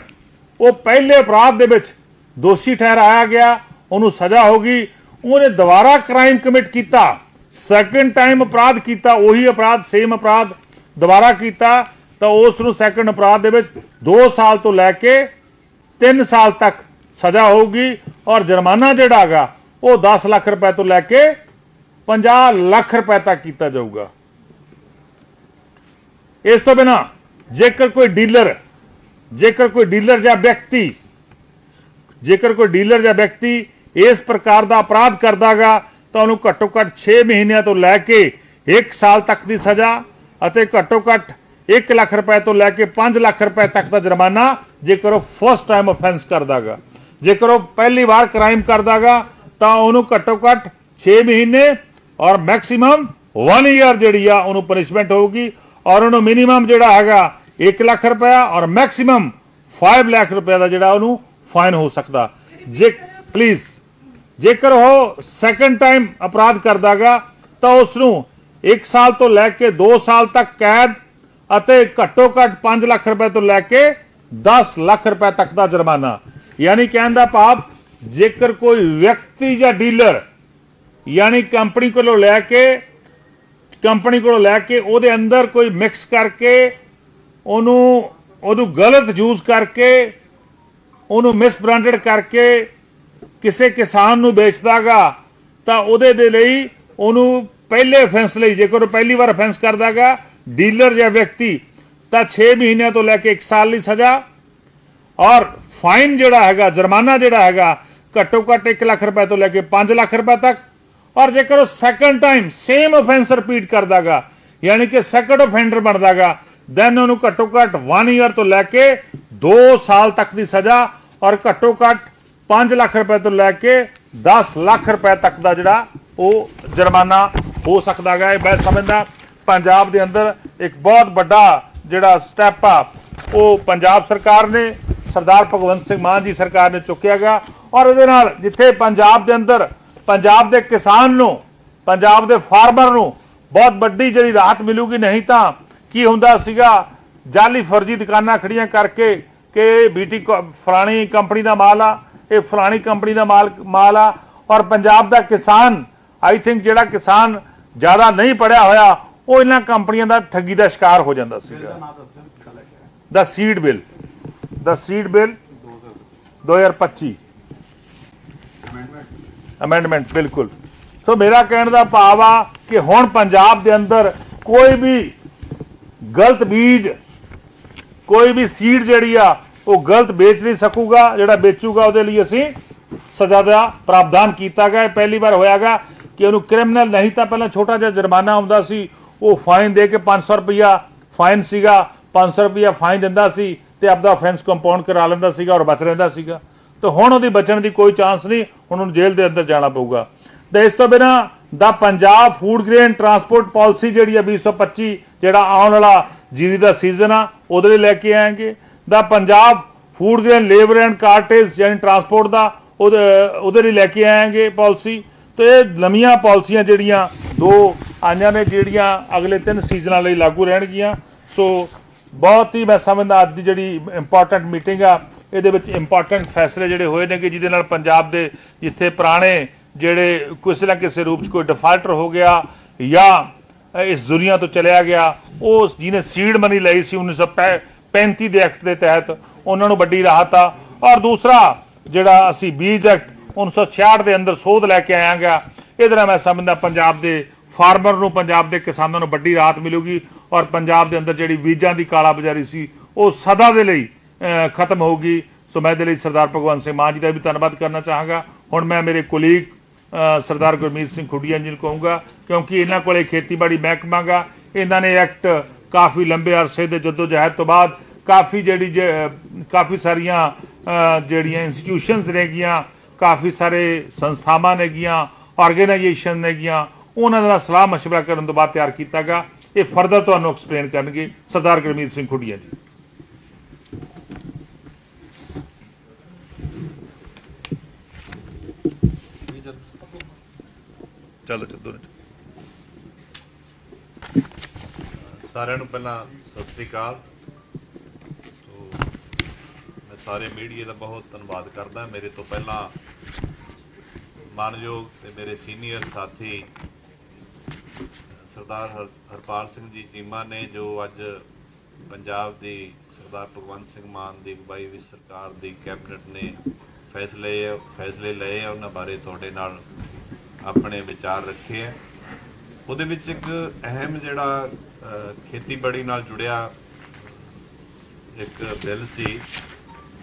Speaker 2: ਉਹ ਪਹਿਲੇ ਅਪਰਾਧ ਦੇ ਵਿੱਚ ਦੋਸ਼ੀ ਠਹਿਰਾਇਆ ਗਿਆ, ਉਹਨੂੰ ਸਜ਼ਾ ਹੋਗੀ ਉਹਨੇ ਦੁਬਾਰਾ ਕ੍ਰਾਈਮ ਕਮਿਟ ਕੀਤਾ ਸੈਕੰਡ ਟਾਈਮ ਅਪਰਾਧ ਕੀਤਾ, ਉਹੀ ਅਪਰਾਧ ਸੇਮ ਅਪਰਾਧ ਦੁਬਾਰਾ ਕੀਤਾ ਤਾਂ ਉਸ ਨੂੰ ਸੈਕੰਡ ਅਪਰਾਧ ਦੇ ਵਿੱਚ 2 ਸਾਲ ਤੋਂ ਲੈ ਕੇ 3 ਸਾਲ ਤੱਕ ਸਜ਼ਾ ਹੋਊਗੀ ਔਰ ਜੁਰਮਾਨਾ ਜਿਹੜਾ ਹੈਗਾ, ਉਹ 10 ਲੱਖ ਰੁਪਏ ਤੋਂ ਲੈ ਕੇ 50 ਲੱਖ ਰੁਪਏ ਤੱਕ ਕੀਤਾ ਜਾਊਗਾ। ਇਸ ਤੋਂ ਬਿਨਾ ਜੇਕਰ ਕੋਈ ਡੀਲਰ, ਜੇਕਰ ਕੋਈ ਡੀਲਰ ਜਾਂ ਵਿਅਕਤੀ, ਜੇਕਰ ਕੋਈ ਡੀਲਰ ਜਾਂ ਵਿਅਕਤੀ ਇਸ ਪ੍ਰਕਾਰ ਦਾ ਅਪਰਾਧ ਕਰਦਾਗਾ ਤਾਂ ਉਹਨੂੰ ਘੱਟੋ ਘੱਟ 6 ਮਹੀਨਿਆਂ ਤੋਂ ਲੈ ਕੇ 1 ਸਾਲ ਤੱਕ ਦੀ ਸਜ਼ਾ ਅਤੇ ਘੱਟੋ ਘੱਟ 1 ਲੱਖ ਰੁਪਏ ਤੋਂ ਲੈ ਕੇ 5 ਲੱਖ ਰੁਪਏ ਤੱਕ ਦਾ ਜੁਰਮਾਨਾ ਜੇਕਰ ਉਹ ਫਸਟ ਟਾਈਮ ਆਫੈਂਸ ਕਰਦਾਗਾ। ਜੇਕਰ ਉਹ ਪਹਿਲੀ ਵਾਰ ਕ੍ਰਾਈਮ ਕਰਦਾਗਾ, ਤਾਂ ਉਹਨੂੰ ਘੱਟੋ ਘੱਟ 6 ਮਹੀਨੇ ਔਰ ਮੈਕਸਿਮਮ 1 ਇਅਰ ਜਿਹੜੀ ਆ ਉਹਨੂੰ ਪਨਿਸ਼ਮੈਂਟ ਹੋਊਗੀ ਔਰ ਉਹਨੂੰ ਮਿਨੀਮਮ ਜਿਹੜਾ ਹੈਗਾ 1 ਲੱਖ ਰੁਪਇਆ ਔਰ ਮੈਕਸਿਮਮ 5 ਲੱਖ ਰੁਪਏ ਦਾ ਜਿਹੜਾ ਉਹਨੂੰ ਫਾਈਨ ਹੋ ਸਕਦਾ। ਜੇ ਪਲੀਜ਼ ਜੇਕਰ ਉਹ ਸੈਕੰਡ ਟਾਈਮ ਅਪਰਾਧ ਕਰਦਾਗਾ, ਤਾਂ ਉਸ ਨੂੰ 1 ਸਾਲ ਤੋਂ ਲੈ ਕੇ 2 ਸਾਲ ਤੱਕ ਕੈਦ ਅਤੇ ਘੱਟੋ ਘੱਟ 5 ਲੱਖ ਰੁਪਏ ਤੋਂ ਲੈ ਕੇ 10 ਲੱਖ ਰੁਪਏ ਤੱਕ ਦਾ ਜੁਰਮਾਨਾ। ਯਾਨੀ ਕਹਿਣ ਦਾ ਭਾਵ, ਜੇਕਰ ਕੋਈ ਵਿਅਕਤੀ ਜਾਂ ਡੀਲਰ, ਯਾਨੀ ਕੰਪਨੀ ਕੋਲੋਂ ਲੈ ਕੇ, ਕੰਪਨੀ ਕੋਲੋਂ ਲੈ ਕੇ ਉਹਦੇ ਅੰਦਰ ਕੋਈ ਮਿਕਸ ਕਰਕੇ, ਉਹਨੂੰ ਉਹਨੂੰ ਗਲਤ ਯੂਜ਼ ਕਰਕੇ, ਉਹਨੂੰ ਮਿਸਬ੍ਰਾਂਡਡ ਕਰਕੇ ਕਿਸੇ ਕਿਸਾਨ ਨੂੰ ਵੇਚਦਾਗਾ, ਤਾਂ ਉਹਦੇ ਦੇ ਲਈ ਉਹਨੂੰ ਪਹਿਲੇ ਅਫੈਂਸ ਲਈ, ਜੇਕਰ ਉਹ ਪਹਿਲੀ ਵਾਰ ਅਫੈਂਸ ਕਰਦਾਗਾ ਡੀਲਰ ਜਾਂ ਵਿਅਕਤੀ ਤਾਂ 6 ਮਹੀਨਿਆਂ ਤੋਂ ਲੈ ਕੇ 1 ਸਾਲ ਦੀ ਸਜ਼ਾ ਔਰ ਫਾਈਨ ਜਿਹੜਾ ਹੈਗਾ, ਜੁਰਮਾਨਾ ਜਿਹੜਾ ਹੈਗਾ, ਘੱਟੋ ਘੱਟ 1 ਲੱਖ ਰੁਪਏ ਤੋਂ ਲੈ ਕੇ 5 ਲੱਖ ਰੁਪਏ ਤੱਕ। ਔਰ ਜੇਕਰ ਉਹ second time same offence repeat ਕਰਦਾਗਾ, ਯਾਨੀ ਕਿ ਸੈਕੰਡ ਆਫੈਂਡਰ ਬਣਦਾਗਾ ਦੈਨ ਉਹਨੂੰ ਘੱਟੋ ਘੱਟ 1 ਇਅਰ ਤੋਂ ਲੈ ਕੇ 2 ਸਾਲ ਤੱਕ ਦੀ ਸਜ਼ਾ ਔਰ ਘੱਟੋ ਘੱਟ 5 ਲੱਖ ਰੁਪਏ ਤੋਂ ਲੈ ਕੇ 10 ਲੱਖ ਰੁਪਏ ਤੱਕ ਦਾ ਜਿਹੜਾ ਉਹ ਜੁਰਮਾਨਾ ਹੋ ਸਕਦਾ ਹੈਗਾ ਇਹ ਮੈਂ ਸਮਝਦਾ। ਪੰਜਾਬ ਦੇ ਅੰਦਰ ਇੱਕ ਬਹੁਤ ਵੱਡਾ ਜਿਹੜਾ ਸਟੈਪ ਆ, ਉਹ ਪੰਜਾਬ ਸਰਕਾਰ ਨੇ, ਸਰਦਾਰ ਭਗਵੰਤ ਸਿੰਘ ਮਾਨ ਜੀ ਸਰਕਾਰ ਨੇ ਚੁੱਕਿਆ ਗਿਆ ਔਰ ਇਹਦੇ ਨਾਲ ਜਿੱਥੇ ਪੰਜਾਬ ਦੇ ਅੰਦਰ, ਪੰਜਾਬ ਦੇ ਕਿਸਾਨ ਨੂੰ, ਪੰਜਾਬ ਦੇ ਫਾਰਮਰ ਨੂੰ ਬਹੁਤ ਵੱਡੀ ਜਿਹੜੀ ਰਾਹਤ ਮਿਲੂਗੀ, ਨਹੀਂ ਤਾਂ ਕੀ ਹੁੰਦਾ ਸੀਗਾ, ਜਾਲੀ ਫਰਜੀ ਦੁਕਾਨਾਂ ਖੜੀਆਂ ਕਰਕੇ ਕਿ ਬੀਟੀ ਫਲਾਣੀ ਕੰਪਨੀ ਦਾ ਮਾਲ ਆ, ਇਹ ਫਲਾਣੀ ਕੰਪਨੀ ਦਾ ਮਾਲ ਮਾਲ ਆ ਔਰ ਪੰਜਾਬ ਦਾ ਕਿਸਾਨ ਆਈ ਥਿੰਕ ਜਿਹੜਾ ਕਿਸਾਨ ਜ਼ਿਆਦਾ ਨਹੀਂ ਪੜਿਆ ਹੋਇਆ ਉਹ ਇਹਨਾਂ ਕੰਪਨੀਆਂ ਦਾ ਠੱਗੀ ਦਾ ਸ਼ਿਕਾਰ ਹੋ ਜਾਂਦਾ ਸੀਗਾ। ਦਾ ਸੀਡ ਬਿੱਲ ਦਾ ਸੀਡ ਬਿੱਲ 2025 ਅਮੈਂਡਮੈਂਟ ਬਿਲਕੁਲ। ਸੋ ਮੇਰਾ ਕਹਿਣ ਦਾ ਭਾਵ ਆ ਕਿ ਹੁਣ ਪੰਜਾਬ ਦੇ ਅੰਦਰ ਕੋਈ ਵੀ ਗਲਤ ਬੀਜ ਕੋਈ ਵੀ ਸੀਡ ਜਿਹੜੀ ਆ ਉਹ ਗਲਤ ਵੇਚ ਨਹੀਂ ਸਕੂਗਾ। ਜਿਹੜਾ ਵੇਚੂਗਾ ਉਹਦੇ ਲਈ ਅਸੀਂ ਸਜ਼ਾ ਦਾ ਪ੍ਰਾਵਧਾਨ ਕੀਤਾ ਗਿਆ। ਪਹਿਲੀ ਵਾਰ ਹੋਇਆਗਾ ਕਿ ਉਹਨੂੰ ਕ੍ਰਿਮੀਨਲ ਨਹੀਂ ਤਾਂ ਪਹਿਲਾਂ ਛੋਟਾ ਜਿਹਾ ਜੁਰਮਾਨਾ ਆਉਂਦਾ ਸੀ। ਉਹ ਫਾਈਨ ਦੇ ਕੇ 500 ਰੁਪਇਆ ਫਾਈਨ ਸੀਗਾ 500 ਰੁਪਇਆ ਫਾਈਨ ਦਿੰਦਾ ਸੀ ਤੇ ਆਪਦਾ ਆਫੈਂਸ ਕੰਪਾਊਂਡ ਕਰਾ ਲੈਂਦਾ ਸੀਗਾ ਔਰ ਬਚ ਰਹਿੰਦਾ ਸੀਗਾ। ਤੇ ਹੁਣ ਉਹਦੀ ਬਚਣ ਦੀ ਕੋਈ ਚਾਂਸ ਨਹੀਂ, ਹੁਣ ਉਹਨੂੰ ਜੇਲ੍ਹ ਦੇ ਅੰਦਰ ਜਾਣਾ ਪਊਗਾ। ਤੇ ਇਸ ਤੋਂ ਬਿਨਾ ਦਾ Punjab food grain transport policy ਜਿਹੜੀ ਆ 2025 ਜਿਹੜਾ ਆਉਣ ਵਾਲਾ ਜੀਰੀ ਦਾ ਸੀਜ਼ਨ ਆ, ਉਹਦੇ ਲਈ ਲੈ ਕੇ ਆਏਗੇ। ਦਾ Punjab food grain labour and cartage ਯਾਨੀ ਟਰਾਂਸਪੋਰਟ ਦਾ, ਉਹਦੇ ਉਹਦੇ ਲਈ ਲੈ ਕੇ ਆਏਗੇ ਪਾਲਿਸੀ ਤੇ ਇਹ ਨਵੀਆਂ ਪਾਲਿਸੀਆਂ ਜਿਹੜੀਆਂ ਦੋ ਆਈਆਂ ਨੇ ਜਿਹੜੀਆਂ ਅਗਲੇ ਤਿੰਨ ਸੀਜ਼ਨਾਂ ਲਈ ਲਾਗੂ ਰਹਿਣਗੀਆਂ। ਸੋ ਬਹੁਤ ਹੀ ਮੈਂ ਸਮਝਦਾ ਅੱਜ ਦੀ ਜਿਹੜੀ ਇੰਪੋਰਟੈਂਟ ਮੀਟਿੰਗ ਆ, ਇਹਦੇ ਵਿੱਚ ਇੰਪੋਰਟੈਂਟ ਫੈਸਲੇ ਜਿਹੜੇ ਹੋਏ ਨੇ ਕਿ ਜਿਹਦੇ ਨਾਲ ਪੰਜਾਬ ਦੇ ਜਿੱਥੇ ਪੁਰਾਣੇ ਜਿਹੜੇ ਕਿਸੇ ਨਾ ਕਿਸੇ ਰੂਪ 'ਚ ਕੋਈ ਡਿਫਾਲਟਰ ਹੋ ਗਿਆ ਜਾਂ ਇਸ ਦੁਨੀਆ ਤੋਂ ਚਲਿਆ ਗਿਆ ਉਹ ਜਿਹਨੇ ਸੀਡ ਮਨੀ ਲਈ ਸੀ 1935 ਦੇ ਐਕਟ ਦੇ ਤਹਿਤ, ਉਹਨਾਂ ਨੂੰ ਵੱਡੀ ਰਾਹਤ ਆ। ਔਰ ਦੂਸਰਾ ਜਿਹੜਾ ਅਸੀਂ ਬੀਜ ਐਕਟ 1966 ਦੇ ਅੰਦਰ ਸੋਧ ਲੈ ਕੇ ਆਇਆਗਾ, ਇਹਦੇ ਨਾਲ ਮੈਂ ਸਮਝਦਾ ਪੰਜਾਬ ਦੇ ਫਾਰਮਰ ਨੂੰ ਪੰਜਾਬ ਦੇ ਕਿਸਾਨਾਂ ਨੂੰ ਵੱਡੀ ਰਾਹਤ ਮਿਲੂਗੀ ਔਰ ਪੰਜਾਬ ਦੇ ਅੰਦਰ ਜਿਹੜੀ ਬੀਜਾਂ ਦੀ ਕਾਲਾ ਬਾਜ਼ਾਰੀ ਸੀ, ਉਹ ਸਦਾ ਦੇ ਲਈ ਖਤਮ ਹੋਊਗੀ। ਸੋ ਮੈਂ ਇਹਦੇ ਲਈ ਸਰਦਾਰ ਭਗਵੰਤ ਸਿੰਘ ਮਾਨ ਜੀ ਦਾ ਵੀ ਧੰਨਵਾਦ ਕਰਨਾ ਚਾਹਾਂਗਾ। ਹੁਣ ਮੈਂ ਮੇਰੇ ਕੁਲੀਗ ਸਰਦਾਰ ਗੁਰਮੀਤ ਸਿੰਘ ਖੁੱਡੀਆਂ ਜੀ ਨੂੰ ਕਹੂੰਗਾ, ਕਿਉਂਕਿ ਇਹਨਾਂ ਕੋਲੇ ਖੇਤੀਬਾੜੀ ਮਹਿਕਮਾ ਗਾ। ਇਹਨਾਂ ਨੇ ਐਕਟ ਕਾਫੀ ਲੰਬੇ ਅਰਸੇ ਦੇ ਜਦੋਜਹਿਦ ਤੋਂ ਬਾਅਦ ਕਾਫੀ ਜਿਹੜੀ ਜ- ਕਾਫੀ ਸਾਰੀਆਂ ਜਿਹੜੀਆਂ ਇੰਸਟੀਟਿਊਸ਼ਨਸ ਨੇਗੀਆਂ ਕਾਫੀ ਸਾਰੇ ਸੰਸਥਾਵਾਂ ਨੇਗੀਆਂ ਆਰਗੇਨਾਈਜੇਸ਼ਨ ਨੇਗੀਆਂ ਉਹਨਾਂ ਦਾ ਸਲਾਹ مشورہ ਕਰਨ ਤੋਂ ਬਾਅਦ ਤਿਆਰ ਕੀਤਾਗਾ ਇਹ ਫਰਦਰ ਤੁਹਾਨੂੰ ਐਕਸਪਲੇਨ ਕਰਨਗੇ ਸਰਦਾਰ ਗੁਰਮੀਤ ਸਿੰਘ ਖੁੱਡੀਆਂ ਜੀ ਚਲੋ ਚਲੋ ਦੋ ਮਿੰਟ
Speaker 3: ਸਾਰਿਆਂ ਨੂੰ ਪਹਿਲਾਂ ਸਤਿ ਸ੍ਰੀ ਅਕਾਲ ਤੋ ਮੈਂ ਸਾਰੇ ਮੀਡੀਆ ਦਾ ਬਹੁਤ ਧੰਨਵਾਦ ਕਰਦਾ ਮੇਰੇ ਤੋਂ ਪਹਿਲਾਂ ਮਾਨਯੋਗ ਤੇ ਮੇਰੇ ਸੀਨੀਅਰ ਸਾਥੀ ਸਰਦਾਰ ਹਰ- ਹਰਪਾਲ ਸਿੰਘ ਜੀ ਚੀਮਾ ਨੇ ਜੋ ਅੱਜ ਪੰਜਾਬ ਦੀ ਸਰਦਾਰ ਭਗਵੰਤ ਸਿੰਘ ਮਾਨ ਦੀ ਅਗਵਾਈ ਵਿੱਚ ਸਰਕਾਰ ਦੀ ਕੈਬਨਿਟ ਨੇ ਫੈਸਲੇ ਫੈਸਲੇ ਲਏ ਆ ਉਹਨਾਂ ਬਾਰੇ ਤੁਹਾਡੇ ਨਾਲ ਆਪਣੇ ਵਿਚਾਰ ਰੱਖੇ ਆ। ਉਹਦੇ ਵਿੱਚ ਇੱਕ ਅਹਿਮ ਜਿਹੜਾ ਖੇਤੀਬਾੜੀ ਨਾਲ ਜੁੜਿਆ ਇੱਕ ਬਿੱਲ ਸੀ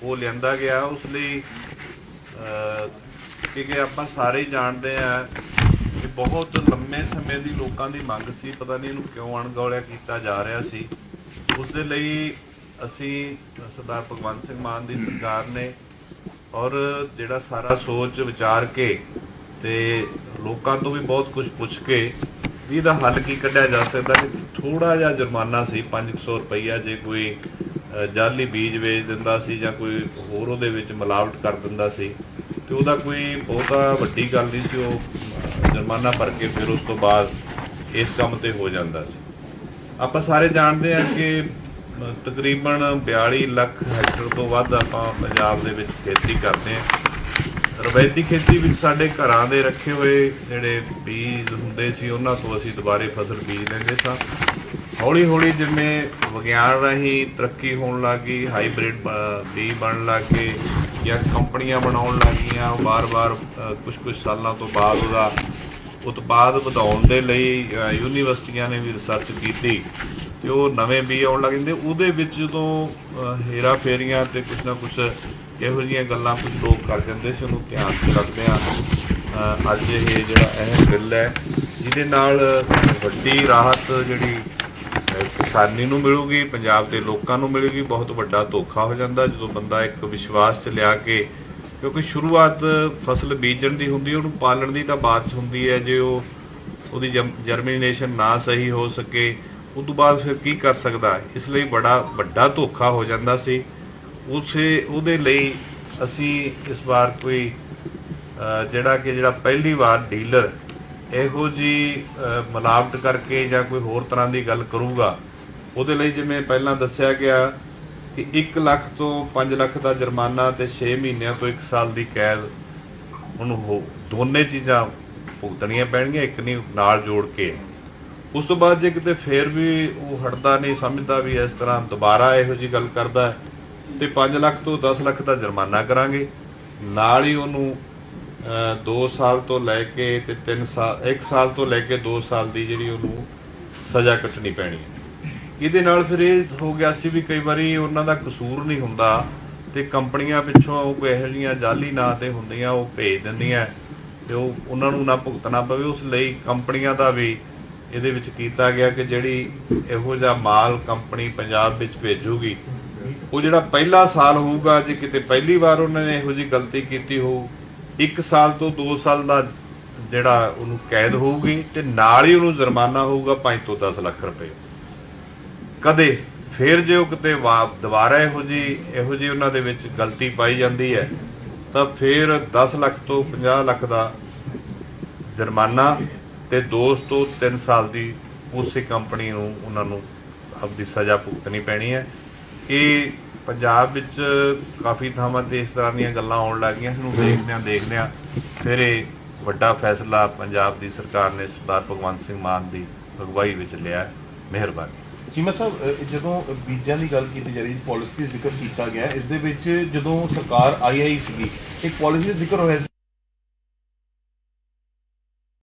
Speaker 3: ਉਹ ਲਿਆਂਦਾ ਗਿਆ। ਉਸ ਲਈ ਅਹ, ਕਿਉਂਕਿ ਆਪਾਂ ਸਾਰੇ ਹੀ ਜਾਣਦੇ ਆ ਬਹੁਤ ਲੰਮੇ ਸਮੇਂ ਦੀ ਲੋਕਾਂ ਦੀ ਮੰਗ ਸੀ ਪਤਾ ਨਹੀਂ ਇਹਨੂੰ ਕਿਉਂ ਅਣਗੌਲਿਆ ਕੀਤਾ ਜਾ ਰਿਹਾ ਸੀ। ਉਸ ਦੇ ਲਈ ਅਸੀਂ ਸਰਦਾਰ ਭਗਵੰਤ ਸਿੰਘ ਮਾਨ ਦੀ ਸਰਕਾਰ ਨੇ ਔਰ ਜਿਹੜਾ ਸਾਰਾ ਸੋਚ ਵਿਚਾਰ ਕੇ ਤੇ ਲੋਕਾਂ ਤੋਂ ਵੀ ਬਹੁਤ ਕੁਝ ਪੁੱਛ ਕੇ ਵੀ ਇਹਦਾ ਹੱਲ ਕੀ ਕੱਢਿਆ ਜਾ ਸਕਦਾ ਕਿ ਥੋੜਾ ਜਿਹਾ ਜੁਰਮਾਨਾ ਸੀ 500 ਰੁਪਈਆ ਜੇ ਕੋਈ ਅ, ਜਾਲੀ ਬੀਜ ਵੇਚ ਦਿੰਦਾ ਸੀ ਜਾਂ ਕੋਈ ਹੋਰ ਉਹਦੇ ਵਿੱਚ ਮਿਲਾਵਟ ਕਰ ਦਿੰਦਾ ਸੀ। ਤੇ ਉਹਦਾ ਕੋਈ ਬਹੁਤਾ ਵੱਡੀ ਗੱਲ ਨਹੀਂ ਸੀ ਉਹ ਜੁਰਮਾਨਾ ਭਰ ਕੇ ਫਿਰ ਉਸ ਤੋਂ ਬਾਅਦ ਇਸ ਕੰਮ ਤੇ ਹੋ ਜਾਂਦਾ ਸੀ। ਆਪਾਂ ਸਾਰੇ ਜਾਣਦੇ ਹਾਂ ਕਿ ਤਕਰੀਬਨ 42 ਲੱਖ ਹੈਕਟਰ ਤੋਂ ਵੱਧ ਆਪਾਂ ਪੰਜਾਬ ਦੇ ਵਿੱਚ ਖੇਤੀ ਕਰਦੇ ਹਾਂ। ਰਵਾਇਤੀ ਖੇਤੀ ਵਿੱਚ ਸਾਡੇ ਘਰਾਂ ਦੇ ਰੱਖੇ ਹੋਏ ਜਿਹੜੇ ਬੀਜ ਹੁੰਦੇ ਸੀ, ਉਹਨਾਂ ਤੋਂ ਅਸੀਂ ਦੁਬਾਰੇ ਫਸਲ ਬੀਜ ਲੈਂਦੇ ਸਾਂ। ਹੌਲੀ ਹੌਲੀ ਜਿਵੇਂ ਵਿਗਿਆਨ ਰਾਹੀਂ ਤਰੱਕੀ ਹੋਣ ਲੱਗੀ ਹਾਈਬ੍ਰਿਡ ਬੀਜ ਬਣਨ ਲੱਗੇ ਜਾਂ ਕੰਪਨੀਆਂ ਬਣਾਉਣ ਲੱਗੀਆਂ ਵਾਰ ਵਾਰ ਕੁਝ ਕੁਝ ਸਾਲਾਂ ਤੋਂ ਬਾਅਦ ਉਹਦਾ ਉਤਪਾਦ ਵਧਾਉਣ ਦੇ ਲਈ ਯੂਨੀਵਰਸਿਟੀਆਂ ਨੇ ਵੀ ਰਿਸਰਚ ਕੀਤੀ ਤੇ ਉਹ ਨਵੇਂ ਬੀ ਆਉਣ ਲੱਗ ਜਾਂਦੇ। ਉਹਦੇ ਵਿੱਚ ਜਦੋਂ ਅ, ਹੇਰਾ ਫੇਰੀਆਂ ਤੇ ਕੁਛ ਨਾ ਕੁਛ ਇਹੋ ਜਿਹੀਆਂ ਗੱਲਾਂ ਕੁਝ ਲੋਕ ਕਰ ਜਾਂਦੇ ਸੀ ਉਹਨੂੰ ਧਿਆਨ ਚ ਰੱਖਦੇ ਆ ਅੱਜ ਇਹ ਜਿਹੜਾ ਅਹਿਮ ਬਿੱਲ ਹੈ ਜਿਹਦੇ ਨਾਲ ਵੱਡੀ ਰਾਹਤ ਜਿਹੜੀ ਕਿਸਾਨੀ ਨੂੰ ਮਿਲੂਗੀ ਪੰਜਾਬ ਦੇ ਲੋਕਾਂ ਨੂੰ ਮਿਲੇਗੀ ਬਹੁਤ ਵੱਡਾ ਧੋਖਾ ਹੋ ਜਾਂਦਾ। ਜਦੋਂ ਬੰਦਾ ਇੱਕ ਵਿਸ਼ਵਾਸ ਚ ਲਿਆ ਕੇ ਕਿਉਂਕਿ ਸ਼ੁਰੂਆਤ ਫਸਲ ਬੀਜਣ ਦੀ ਹੁੰਦੀ ਉਹਨੂੰ ਪਾਲਣ ਦੀ ਤਾਂ ਬਾਅਦ ਚ ਹੁੰਦੀ ਹੈ ਜੇ ਉਹ ਉਹਦੀ ਜਰਮੀਨੇਸ਼ਨ ਨਾ ਸਹੀ ਹੋ ਸਕੇ ਉਸ ਤੋਂ ਬਾਅਦ ਫਿਰ ਕੀ ਕਰ ਸਕਦਾ? ਇਸ ਲਈ ਬੜਾ ਵੱਡਾ ਧੋਖਾ ਹੋ ਜਾਂਦਾ ਸੀ। ਉਸੇ ਉਹਦੇ ਲਈ ਅਸੀਂ ਇਸ ਵਾਰ ਕੋਈ ਜਿਹੜਾ ਕਿ ਜਿਹੜਾ ਪਹਿਲੀ ਵਾਰ ਡੀਲਰ ਇਹੋ ਜੀ ਅਹ, ਮਿਲਾਵਟ ਕਰਕੇ ਜਾਂ ਕੋਈ ਹੋਰ ਤਰ੍ਹਾਂ ਦੀ ਗੱਲ ਕਰੂਗਾ ਉਹਦੇ ਲਈ ਜਿਵੇਂ ਪਹਿਲਾਂ ਦੱਸਿਆ ਗਿਆ ਕਿ 1 ਲੱਖ ਤੋਂ 5 ਲੱਖ ਦਾ ਜੁਰਮਾਨਾ ਤੇ 6 ਮਹੀਨਿਆਂ ਤੋਂ 1 ਸਾਲ ਦੀ ਕੈਦ ਉਹਨੂੰ ਹੋ ਦੋਨੇ ਚੀਜ਼ਾਂ ਭੁਗਤਣੀਆਂ ਪੈਣਗੀਆਂ ਇੱਕ ਨਹੀਂ ਨਾਲ ਜੋੜ ਕੇ। ਉਸ ਤੋਂ ਬਾਅਦ ਜੇ ਕਿਤੇ ਫੇਰ ਵੀ ਉਹ ਹਟਦਾ ਨਹੀਂ ਸਮਝਦਾ ਵੀ ਇਸ ਤਰ੍ਹਾਂ ਦੁਬਾਰਾ ਇਹੋ ਜੀ ਗੱਲ ਕਰਦਾ ਹੈ, ਤੇ 5 ਲੱਖ ਤੋਂ 10 ਲੱਖ ਦਾ ਜੁਰਮਾਨਾ ਕਰਾਂਗੇ। ਨਾਲ ਹੀ ਉਹਨੂੰ 2 ਸਾਲ ਤੋਂ ਲੈ ਕੇ ਤੇ 3 ਸਾਲ 1 ਸਾਲ ਤੋਂ ਲੈ ਕੇ 2 ਸਾਲ ਦੀ ਜਿਹੜੀ ਉਹਨੂੰ ਸਜ਼ਾ ਕੱਟਣੀ ਪੈਣੀ ਹੈ। ਇਹਦੇ ਨਾਲ ਫਿਰ ਇਹ ਹੋ ਗਿਆ ਸੀ ਵੀ ਕਈ ਵਾਰੀ ਉਹਨਾਂ ਦਾ ਕਸੂਰ ਨਹੀਂ ਹੁੰਦਾ ਤੇ ਕੰਪਨੀਆਂ ਪਿੱਛੋਂ ਉਹ ਇਹੋ ਜਿਹੀਆਂ ਜਾਲੀ ਨਾਂ ਤੇ ਹੁੰਦੀਆਂ, ਉਹ ਭੇਜ ਦਿੰਦੀਆਂ ਤੇ ਉਹ ਉਹਨਾਂ ਨੂੰ ਨਾ ਭੁਗਤਣਾ ਪਵੇ। ਉਸ ਲਈ ਕੰਪਨੀਆਂ ਦਾ ਵੀ ਇਹਦੇ ਵਿੱਚ ਕੀਤਾ ਗਿਆ ਕਿ ਜਿਹੜੀ ਇਹੋ ਜਿਹਾ ਮਾਲ ਕੰਪਨੀ ਪੰਜਾਬ ਵਿੱਚ ਭੇਜੂਗੀ, ਉਹ ਜਿਹੜਾ ਪਹਿਲਾ ਸਾਲ ਹੋਊਗਾ, ਜੇ ਕਿਤੇ ਪਹਿਲੀ ਵਾਰ ਉਹਨਾਂ ਨੇ ਇਹੋ ਜਿਹੀ ਗਲਤੀ ਕੀਤੀ ਹੋ 1 ਸਾਲ ਤੋਂ 2 ਸਾਲ ਦਾ ਜਿਹੜਾ ਉਹਨੂੰ ਕੈਦ ਹੋਊਗੀ ਤੇ ਨਾਲ ਹੀ ਉਹਨੂੰ ਜੁਰਮਾਨਾ ਹੋਊਗਾ 5 ਤੋਂ 10 ਲੱਖ ਰੁਪਏ। ਕਦੇ ਫਿਰ ਜੇ ਉਹ ਕਿਤੇ ਵਾ- ਦੁਬਾਰਾ ਇਹੋ ਜੀ ਇਹੋ ਜੀ ਉਹਨਾਂ ਦੇ ਵਿੱਚ ਗਲਤੀ ਪਾਈ ਜਾਂਦੀ ਹੈ, ਤਾਂ ਫਿਰ 10 ਲੱਖ ਤੋਂ 50 ਲੱਖ ਦਾ ਜੁਰਮਾਨਾ ਤੇ 2 ਤੋਂ 3 ਸਾਲ ਦੀ ਉਸੇ ਕੰਪਨੀ ਨੂੰ, ਉਹਨਾਂ ਨੂੰ ਆਪਦੀ ਸਜ਼ਾ ਭੁਗਤਣੀ ਪੈਣੀ ਹੈ। ਇਹ ਪੰਜਾਬ ਵਿੱਚ ਕਾਫੀ ਥਾਵਾਂ ਤੇ ਇਸ ਤਰ੍ਹਾਂ ਦੀਆਂ ਗੱਲਾਂ ਆਉਣ ਲੱਗੀਆਂ ਇਹਨੂੰ ਦੇਖਦਿਆਂ ਦੇਖਦਿਆਂ ਫਿਰ ਇਹ ਵੱਡਾ ਫੈਸਲਾ ਪੰਜਾਬ ਦੀ ਸਰਕਾਰ ਨੇ ਸਰਦਾਰ ਭਗਵੰਤ ਸਿੰਘ ਮਾਨ ਦੀ ਅਗਵਾਈ ਵਿੱਚ ਲਿਆ, ਮਿਹਰਬਾਨੀ।
Speaker 4: ਚੀਮਾ ਸਾਹਿਬ ਜਦੋਂ ਬੀਜਾਂ ਦੀ ਗੱਲ ਕੀਤੀ ਜਾ ਰਹੀ ਪਾਲਿਸੀ ਦਾ ਜ਼ਿਕਰ ਕੀਤਾ ਗਿਆ, ਇਸ ਦੇ ਵਿੱਚ ਜਦੋਂ ਸਰਕਾਰ ਆਈ ਆਈ ਸੀਗੀ, ਇੱਕ ਪਾਲਿਸੀ ਦਾ ਜ਼ਿਕਰ ਹੋਇਆ ਸੀ।